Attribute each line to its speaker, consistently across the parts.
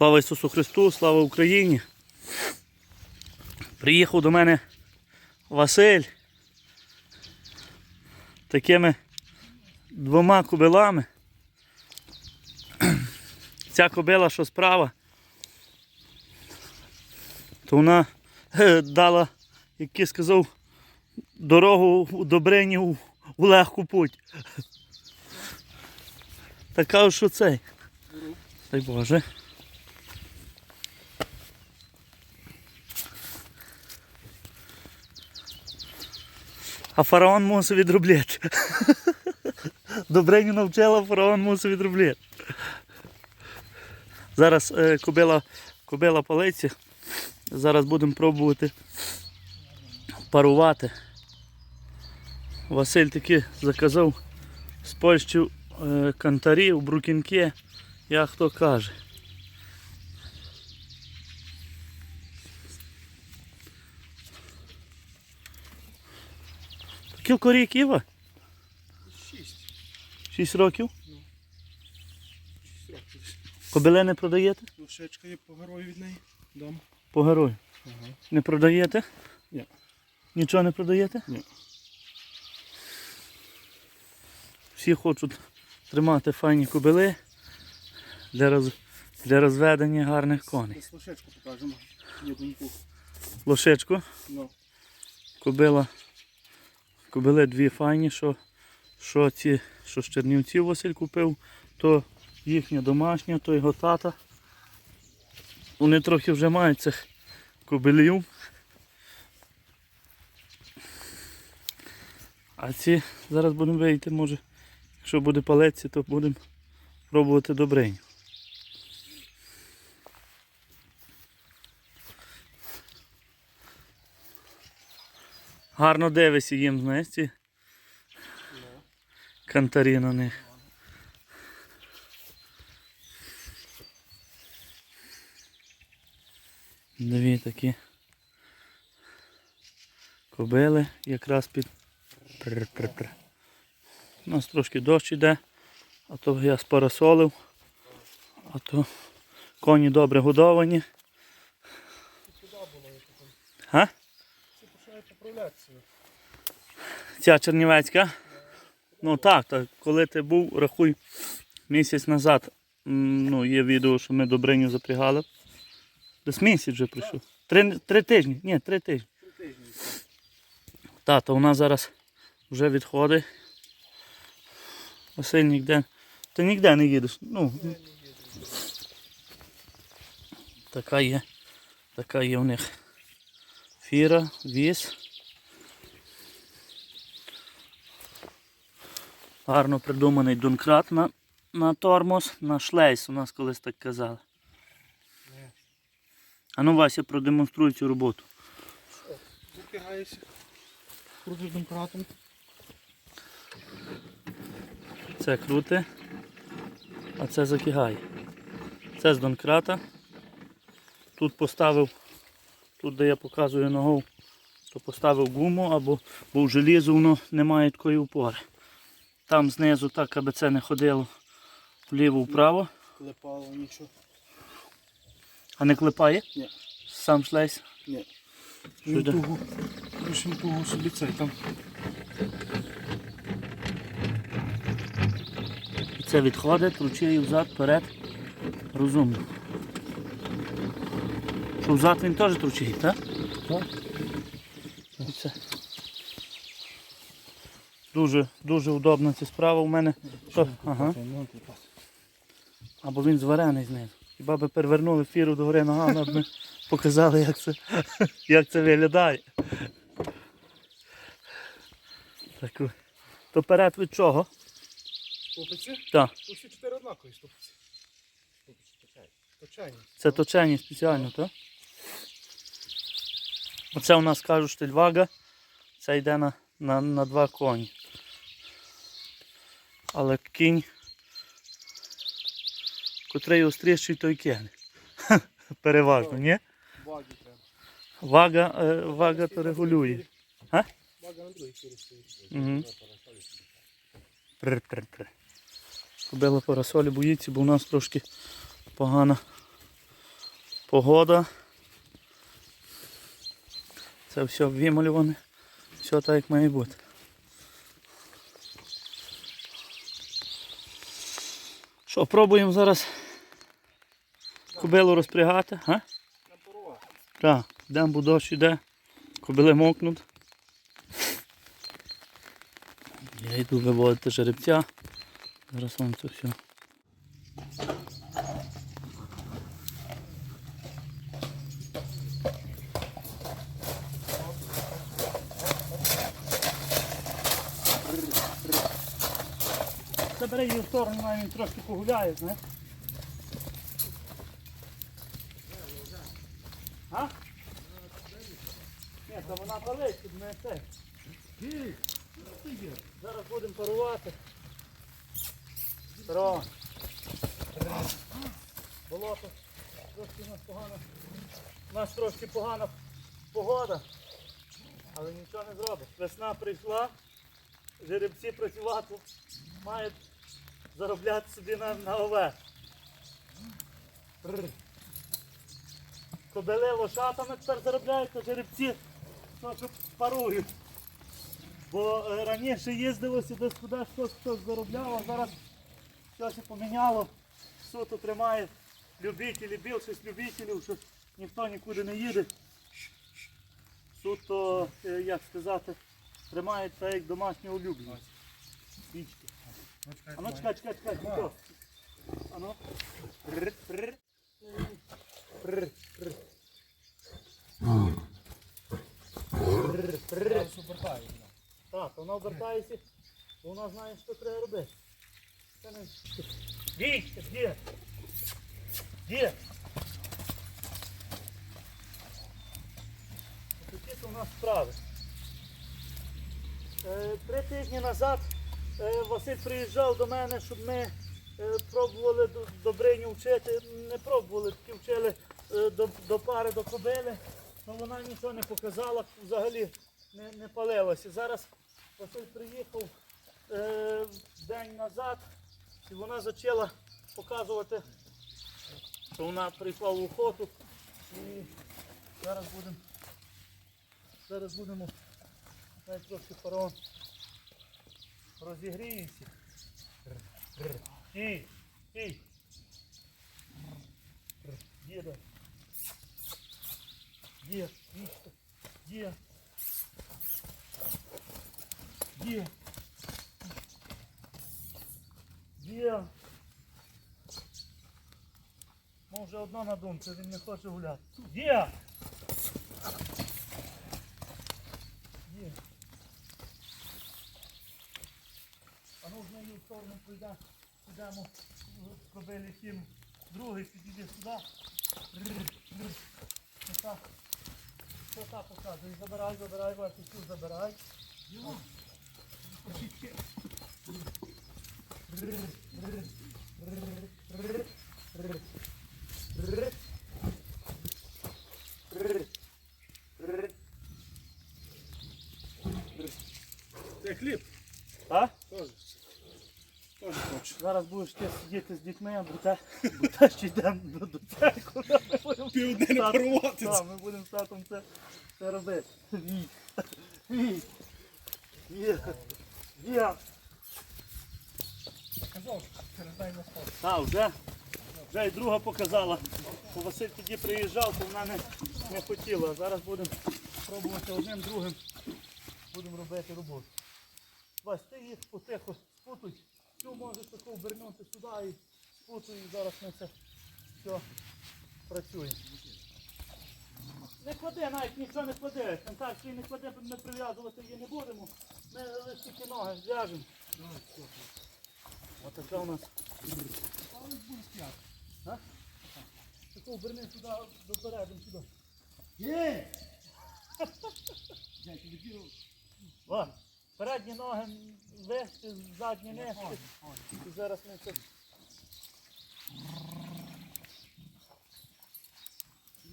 Speaker 1: Слава Ісусу Христу, слава Україні. Приїхав до мене Василь такими двома кобилами. Ця кобила, що справа, то вона е, дала, як я сказав, дорогу у Добрині у, легку путь. Така, що цей. Дай Боже. А фараон мусив відробляти. Добриню навчила, фараон мусив відробляти. Зараз е, кобила, кобила палиці. Зараз будемо пробувати парувати. Василь таки заказав з Польщі е, кантарів, брукінки, як хто каже. Кілько рік Іва?
Speaker 2: Шість.
Speaker 1: Шість років.
Speaker 2: Шість років.
Speaker 1: Кобили не продаєте?
Speaker 2: Лошечка є по герою від неї. Дом.
Speaker 1: По герою.
Speaker 2: Ага.
Speaker 1: Не продаєте?
Speaker 2: Ні.
Speaker 1: Нічого не продаєте?
Speaker 2: Ні.
Speaker 1: Всі хочуть тримати файні кобили для, роз... для розведення гарних коней.
Speaker 2: Лошечку покажемо.
Speaker 1: Лошечку,
Speaker 2: Ну.
Speaker 1: кобила. Кобили дві файні, що, що ці, що з Чернівців Василь купив, то їхня домашня, то його тата. Вони трохи вже мають цих кобилів. А ці зараз будемо вийти, може, якщо буде палеці, то будемо пробувати добриню. Гарно дивися їм, знаєш, ці кантарі на них. Дві такі кобили якраз під Пр-пр-пр. У нас трошки дощ іде, а то я спарасолив, а то коні добре годовані. Га? Ця чернівецька. Ну так, так, коли ти був, рахуй, місяць назад. Ну, є відео, що ми Добриню запрягали. Десь місяць вже пройшов. Три, три тижні. Ні, три тижні. Та, то вона зараз вже відходить. Василь ніде. Ти ніде не їдеш. Ну, така є. Така є у них фіра, віз. Гарно придуманий донкрат на, на тормоз, на шлейс, у нас колись так казали. А ну Вася, продемонструй цю роботу.
Speaker 2: Запрягаєшся. Крутиш домкратом.
Speaker 1: Це круте, а це закигає. Це з донкрата. Тут поставив, тут де я показую ногу, то поставив гуму, або бо в желізу воно не має такої опори. Там знизу так, аби це не ходило вліво-вправо,
Speaker 2: Клепало, нічого.
Speaker 1: а не клепає.
Speaker 2: Ні.
Speaker 1: Сам шлейс.
Speaker 2: Ні. Він тугу. Він тугу собі цей там.
Speaker 1: І це відходить, ручею взад, вперед. Розумно. Що взад він теж тручить, так?
Speaker 2: Так.
Speaker 1: І це. Дуже, дуже удобна ця справа у мене. То, ага.
Speaker 2: Ну.
Speaker 1: Або він зварений знизу. Хіба би перевернули фіру до гори ногами, аби ми показали, як це, як це виглядає. Так, то перед від чого?
Speaker 2: Стопиці?
Speaker 1: Так,
Speaker 2: Тут всі чотири однакові точайні. Точайні.
Speaker 1: це точені спеціально, так? Оце у нас кажуть штильвага, це йде на, на, на два коні. Але кінь, котрий остріший, той кигне. Переважно, ні?
Speaker 2: Баги треба.
Speaker 1: Вага, е, вага то регулює. А?
Speaker 2: Бага на другій фірі.
Speaker 1: Угу. Пр-пр-пр. Кобила парасолі боїться, бо у нас трошки погана погода. Це все вималюване. Все так, як має бути. Що, пробуємо зараз кобилу розпрягати, а? Так, йдемо, дощ йде, кобили мокнуть. Я йду виводити жеребця. Зараз вам це все. Забери її сторону, він трошки погуляє, знаєш. А? Вона палить, тут не це. Зараз будемо парувати. Ро. Болото. Трошки у нас погана. У нас трошки погана погода. Але нічого не зробиш. Весна прийшла, жеребці працювати мають заробляти собі на, на. Бррр. Кобили лошатами тепер заробляють, а жеребці то, парують. Бо е, раніше їздилося десь куди хтось хтось заробляв, а зараз все ще поміняло. Суто тримає любителі, більшість любителів, що ніхто нікуди не їде. Суто, е, як сказати, тримають так як домашнього улюбленця. Чекай, чекай, чекай, хто? А ну. Прр, прр. Прр, прр. Прр, прр. Так, вона обертається, вона знає, що треба робити. Вічка, де? Де? Такі у нас справи. Е, Три тижні назад Василь приїжджав до мене, щоб ми е, пробували Добриню вчити. Не пробували, тільки вчили е, до, до пари, до кобили. але вона нічого не показала, взагалі не, не палилася. Зараз Василь приїхав е, день назад і вона почала показувати, що вона прийшла в охоту. І зараз будемо зараз будемо трошки фараон розігріється. Стій, стій. Діда. Є, вічка. Є. Є. Є. Може одна на думці, він не хоче гуляти. Є. Є. А ну в неї в сторону прийде, підемо в кобилі кину. Другий підійде сюди. Отак показує. Забирай, забирай, тут забирай.
Speaker 2: Це хліб.
Speaker 1: А? Зараз будеш ти сидіти з дітьми, а бо те ще йдемо до, до церкви. Будемо
Speaker 2: Півдня не порвати.
Speaker 1: Так, ми будемо з татом це, це робити. Вій. Вій. Є. Є.
Speaker 2: Казав, через на спорт.
Speaker 1: Так, вже. Вже і друга показала. Бо Василь тоді приїжджав, то вона не, не хотіла. Зараз будемо пробувати одним другим. Будемо робити роботу. Вась, ти їх потихо спутуй. Цю можеш таку вернути сюди і спутуй. І зараз ми це все працюємо. Не клади, навіть нічого не клади. Контакт не клади, ми прив'язувати її не будемо. Ми лише тільки ноги зв'яжемо. Ось така у нас. Таку оберни сюди, допередом сюди. Є! О, передні ноги вести, задні нести. І зараз ми це.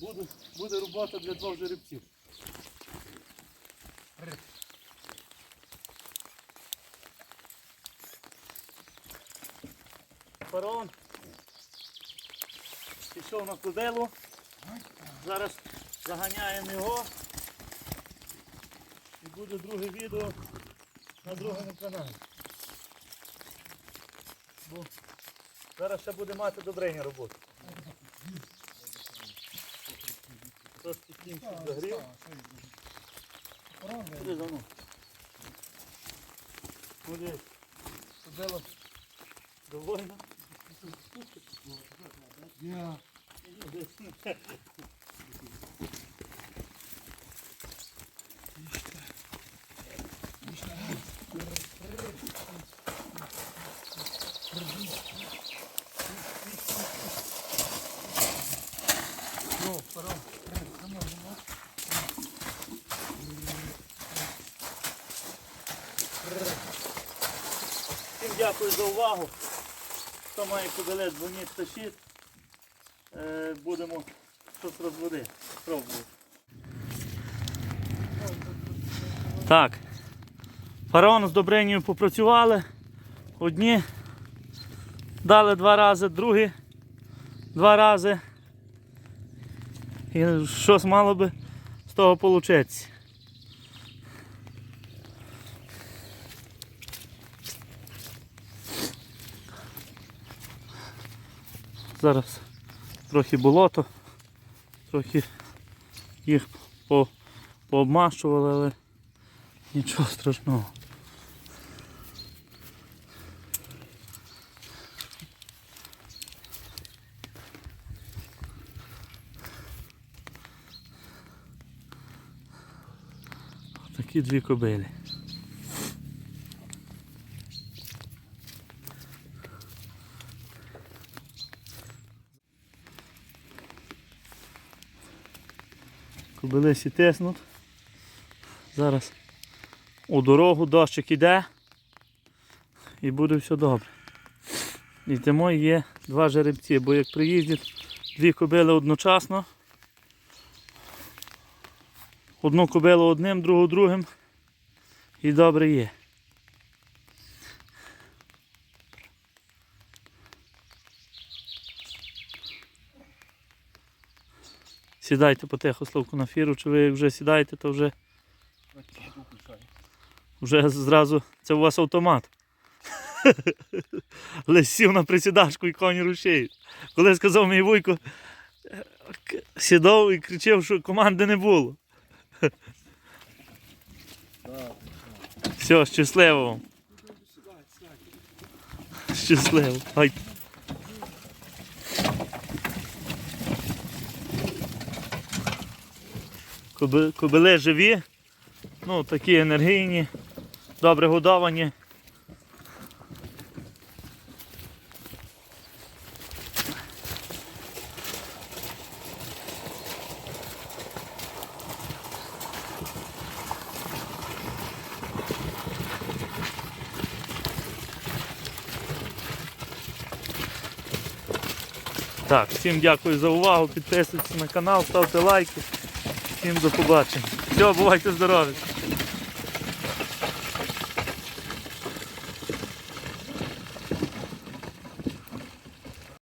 Speaker 1: Буде, буде робота для двох жеребців. Фараон пішов на куделу, Зараз заганяємо його. І буде друге відео на другому каналі. Бо зараз ще буде мати добрення роботу. Трошки кінчик загрів. Ходи за мною. Ходи. Ходила довольно.
Speaker 2: Я.
Speaker 1: Всім дякую за увагу. Хто має кобилець, дзвоніть, пишіть. Е, Будемо щось розводити. Пробувати. Так. Фараон з Добринію попрацювали. Одні дали два рази, другі два рази. І щось мало би з того получитися. Зараз трохи болото, трохи їх по, пообмащували, але нічого страшного. Такі дві кобилі. Кобилисі тиснуть. Зараз у дорогу дощик іде і буде все добре. І тому є два жеребці, бо як приїздять дві кобили одночасно, одну кобилу одним, другу другим, і добре є. Сідайте потихо словку на фіру, чи ви вже сідаєте, то вже, вже зразу це у вас автомат. Але сів на присідашку і коні рушають. Коли сказав мій вуйко, сідав і кричав, що команди не було. Все, щасливо вам. Щасливо. Ай. Коби- Кобили живі, ну такі енергійні, добре годовані. Так, всім дякую за увагу, підписуйтесь на канал, ставте лайки. Всім до побачення. Все, бувайте здорові.